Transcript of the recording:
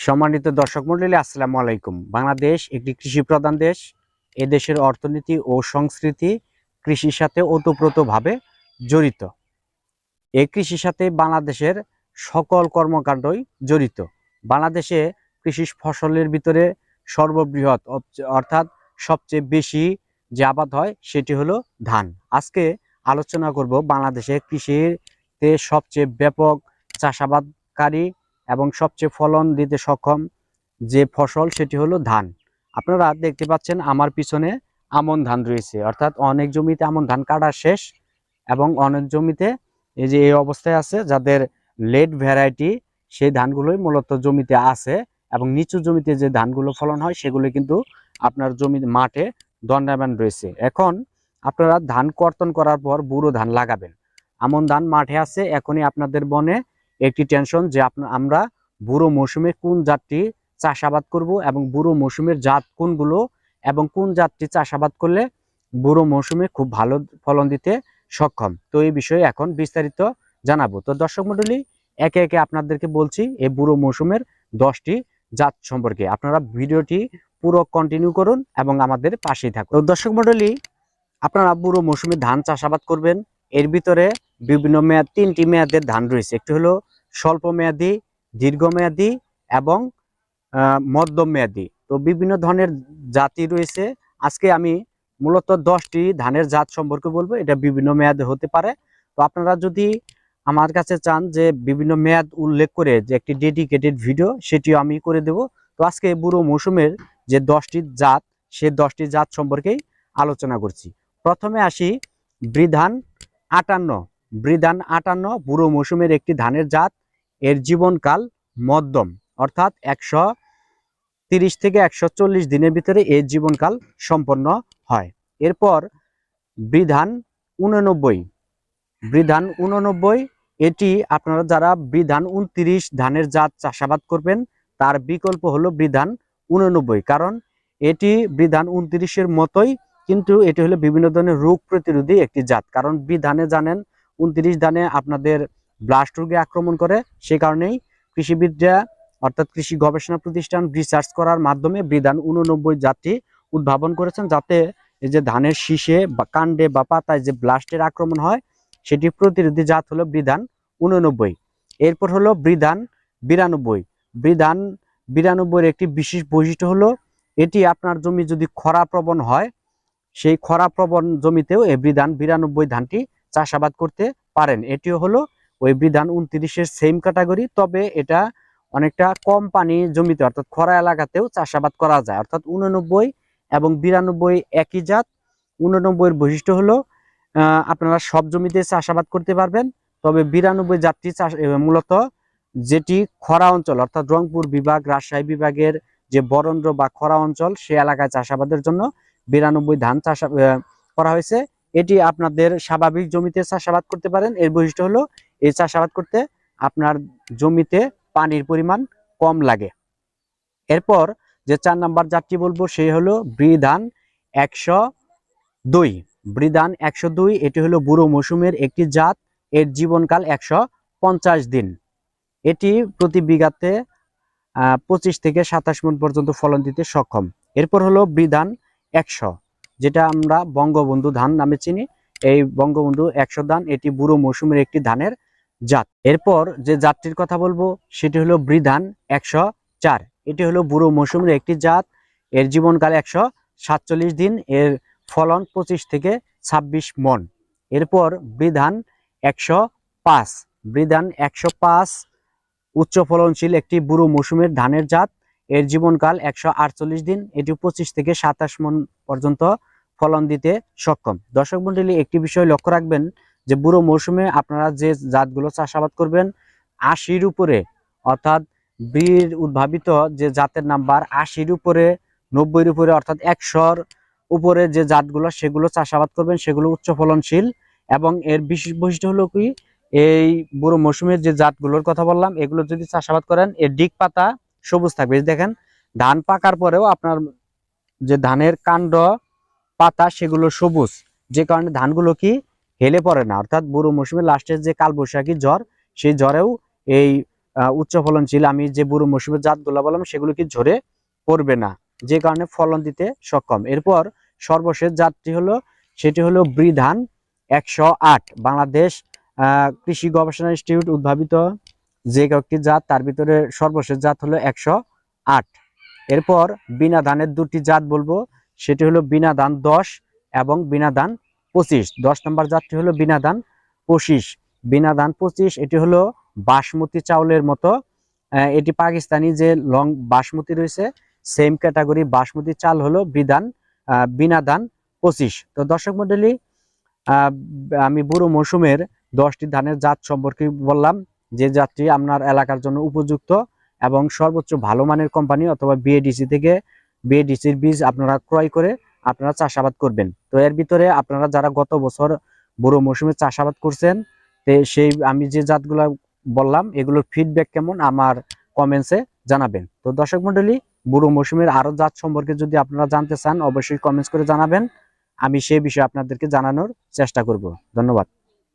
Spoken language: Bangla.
সম্মানিত দর্শক মন্ডলী, আসসালামু আলাইকুম। বাংলাদেশ একটি কৃষি প্রধান দেশ। এ দেশের অর্থনীতি ও সংস্কৃতি কৃষির সাথে ওতপ্রোতভাবে জড়িত। এই কৃষির সাথে বাংলাদেশের সকল কর্মকাণ্ডই জড়িত। বাংলাদেশে কৃষি ফসলের ভিতরে সর্ববৃহৎ অর্থাৎ সবচেয়ে বেশি যে আবাদ হয়, সেটি হলো ধান। আজকে আলোচনা করব বাংলাদেশে কৃষিতে সবচেয়ে ব্যাপক চাষাবাদকারী এবং সবচেয়ে ফলন দিতে সক্ষম যে ফসল সেটি হলো ধান। আপনারা দেখতে পাচ্ছেন আমার পিছনে আমন ধান রয়েছে। অর্থাৎ অনেক জমিতে আমন ধান কাটা শেষ এবং অনেক জমিতে এই যে এই অবস্থায় আছে, যাদের লেট ভ্যারাইটি সেই ধানগুলোই মূলত জমিতে আছে এবং নিচু জমিতে যে ধানগুলো ফলন হয় সেগুলো কিন্তু আপনার জমি মাঠে দণ্ডায়মান রয়েছে। এখন আপনারা ধান কর্তন করার পর বুড়ো ধান লাগাবেন। আমন ধান মাঠে আছে, এখনই আপনাদের বনে একটি টেনশন যে আপনা, আমরা বুড়ো মৌসুমে কোন জাতটি চাষাবাদ করব এবং বুড়ো মৌসুমের জাত কোনগুলো এবং কোন জাতটি চাষাবাদ করলে বুড়ো মৌসুমে খুব ভালো ফলন দিতে সক্ষম। তো এই বিষয়ে এখন বিস্তারিত জানাব। তো দর্শক মণ্ডলী, একে একে আপনাদেরকে বলছি এই বুড়ো মৌসুমের দশটি জাত সম্পর্কে। আপনারা ভিডিওটি পুরো কন্টিনিউ করুন এবং আমাদের পাশেই থাকুন। তো দর্শক মণ্ডলী, আপনারা বুড়ো মৌসুমে ধান চাষাবাদ করবেন, এর ভিতরে বিভিন্ন মেয়াদ, তিনটি মেয়াদের ধান রয়েছে। একটি হলো স্বল্প মেয়াদি দীর্ঘমেয়াদী এবং মধ্যম মেয়াদি। তো বিভিন্ন ধরনের জাতি রয়েছে। আজকে আমি মূলত দশটি ধানের জাত সম্পর্কে বলব। এটা বিভিন্ন মেয়াদে হতে পারে। তো আপনারা যদি আমার কাছে চান যে বিভিন্ন মেয়াদ উল্লেখ করে যে একটি ডেডিকেটেড ভিডিও সেটিও আমি করে দেব। তো আজকে বুড়ো মৌসুমের যে দশটি জাত, সে দশটি জাত সম্পর্কেই আলোচনা করছি। প্রথমে আসি, বৃধান আটান্ন। বৃধান আটান্ন বুড়ো মৌসুমের একটি ধানের জাত। এর জীবনকাল মধ্যম, অর্থাৎ একশো তিরিশ থেকে একশো চল্লিশ দিনের ভিতরে এর জীবনকাল সম্পন্ন হয়। এরপর বৃধান উননব্বই বৃধান উননব্বই এটি আপনারা যারা বৃধান উনত্রিশ ধানের জাত চাষাবাদ করবেন, তার বিকল্প হলো বৃধান উননব্বই কারণ এটি বৃধান উনত্রিশের মতোই, কিন্তু এটি হলো বিভিন্ন ধরনের রোগ প্রতিরোধী একটি জাত। কারণ বিধানে জানেন উনত্রিশ ধানে আপনাদের ব্লাস্ট রোগে আক্রমণ করে, সে কারণেই কৃষিবিদরা অর্থাৎ কৃষি গবেষণা প্রতিষ্ঠান রিসার্চ করার মাধ্যমে বিধান উননব্বই জাতটি উদ্ভাবন করেছেন, যাতে এই যে ধানের শীষে বা কাণ্ডে বা পাতায় যে ব্লাস্টের আক্রমণ হয়, সেটি প্রতিরোধী জাত হলো বিধান উননব্বই এরপর হলো বিধান বিরানব্বই। বিধান বিরানব্বইয়ের একটি বিশেষ বৈশিষ্ট্য হলো, এটি আপনার জমি যদি খরা প্রবণ হয়, সেই খরা প্রবণ জমিতেও এই বিধান বিরানব্বই ধানটি চাষাবাদ করতে পারেন। এটিও হলো ওই বিধান উনত্রিশের সেম ক্যাটাগরি তবে এটা অনেকটা কম পানি জমিতে, অর্থাৎ খরা এলাকাতেও চাষাবাদ করা যায়। অর্থাৎ উননব্বই এবং বিরানব্বই একই জাত। উননব্বইয়ের বৈশিষ্ট্য হলো আপনারা সব জমিতে চাষাবাদ করতে পারবেন, তবে বিরানব্বই জাতটি চাষ মূলত যেটি খরা অঞ্চল, অর্থাৎ রংপুর বিভাগ, রাজশাহী বিভাগের যে বরেন্দ্র বা খরা অঞ্চল, সে এলাকায় চাষাবাদের জন্য বিরানব্বই ধান চাষ করা হয়েছে। এটি আপনাদের স্বাভাবিক জমিতে চাষাবাদ করতে পারেন। এর বৈশিষ্ট্য হলো, এই চাষাবাদ করতে আপনার জমিতে পানির পরিমাণ কম লাগে। এরপর যে চার নাম্বার জাতটি বলব সেই হলো বৃধান একশো দুই। বৃধান একশো দুই, এটি হলো বুড়ো মৌসুমের একটি জাত। এর জীবনকাল একশো পঞ্চাশ দিন। এটি প্রতি বিঘাতে পঁচিশ থেকে সাতাশ মন পর্যন্ত ফলন দিতে সক্ষম। এরপর হলো বৃধান একশো। যেটা আমরা বঙ্গবন্ধু ধান নামে চিনি। এই বঙ্গবন্ধু একশো ধান, এটি বুড়ো মৌসুমের একটি ধানের জাত। এরপর যে জাতটির কথা বলব, সেটি হলো বৃধান একশো চার। এটি হলো বুড়ো মৌসুমের একটি জাত। এর জীবনকাল একশো সাতচল্লিশ দিন। এর ফলন পঁচিশ থেকে ছাব্বিশ মন। এরপর বৃধান একশো পাঁচ। বৃধান একশো পাঁচ উচ্চ ফলনশীল একটি বুড়ো মৌসুমের ধানের জাত। এর জীবনকাল একশো আটচল্লিশ দিন। এটি পঁচিশ থেকে সাতাশ মন পর্যন্ত ফলন দিতে সক্ষম। দর্শক মন্ডলী, একটি বিষয় লক্ষ্য রাখবেন যে বুড়ো মৌসুমে আপনারা যে জাতগুলো চাষাবাদ করবেন, আশির উপরে, অর্থাৎ বীর উদ্ভাবিত যে জাতের নাম্বার, আশির উপরে, নব্বইয়ের উপরে, অর্থাৎ একশোর উপরে যে জাতগুলো, সেগুলো চাষাবাদ করবেন, সেগুলো উচ্চ ফলনশীল এবং এর বিশেষ বৈশিষ্ট্য হলো কি? এই বুড়ো মৌসুমের যে জাতগুলোর কথা বললাম, এগুলো যদি চাষাবাদ করেন, এর ডিক পাতা সবুজ থাকবে। দেখেন, ধান পাকার পরেও আপনার যে ধানের কাণ্ড পাতা, সেগুলো সবুজ। যে কারণে ধানগুলো কি হেলে পড়ে না। অর্থাৎ বুড়ো মৌসুমের লাস্টের যে কালবৈশাখী জ্বর সেই জ্বরেও এই উচ্চ ফলনশীল আমি যে বুড়ো মৌসুমের জাতগুলো বললাম, সেগুলো কি ঝরে পড়বে না। যে কারণে ফলন দিতে সক্ষম। এরপর সর্বশেষ জাতটি হলো, সেটি হলো বৃধান একশো আট। বাংলাদেশ কৃষি গবেষণা ইনস্টিটিউট উদ্ভাবিত যে কয়েকটি জাত, তার ভিতরে সর্বশেষ জাত হলো একশো আট। এরপর বিনা ধানের দুটি জাত বলব। সেটি হলো বিনা ধান দশ এবং বিনা ধান পঁচিশ। দশ নম্বর জাতটি হলো বিনা ধান পঁচিশ। বিনা ধান পঁচিশ, এটি হলো বাসমতি চাউলের মতো। এটি পাকিস্তানি যে লং বাসমতি রয়েছে সেম ক্যাটাগরি বাসমতি চাল হলো বিধান বিনা ধান পঁচিশ। তো দর্শক মন্ডলী আমি বুড়ো মৌসুমের দশটি ধানের জাত সম্পর্কে বললাম, যে জাতটি আপনার এলাকার জন্য উপযুক্ত এবং সর্বোচ্চ ভালো মানের কোম্পানি অথবা বিএডিসি থেকে বিএডিসির বীজ আপনারা ক্রয় করে আপনারা চাষাবাদ করবেন। তো এর ভিতরে আপনারা যারা গত বছর বুড়ো মৌসুমে চাষাবাদ করছেন, তে সেই আমি যে জাতগুলো বললাম, এগুলোর ফিডব্যাক কেমন আমার কমেন্টসে জানাবেন। তো দর্শক মন্ডলী বুড়ো মৌসুমের আরও জাত সম্পর্কে যদি আপনারা জানতে চান, অবশ্যই কমেন্টস করে জানাবেন। আমি সেই বিষয়ে আপনাদেরকে জানানোর চেষ্টা করব। ধন্যবাদ।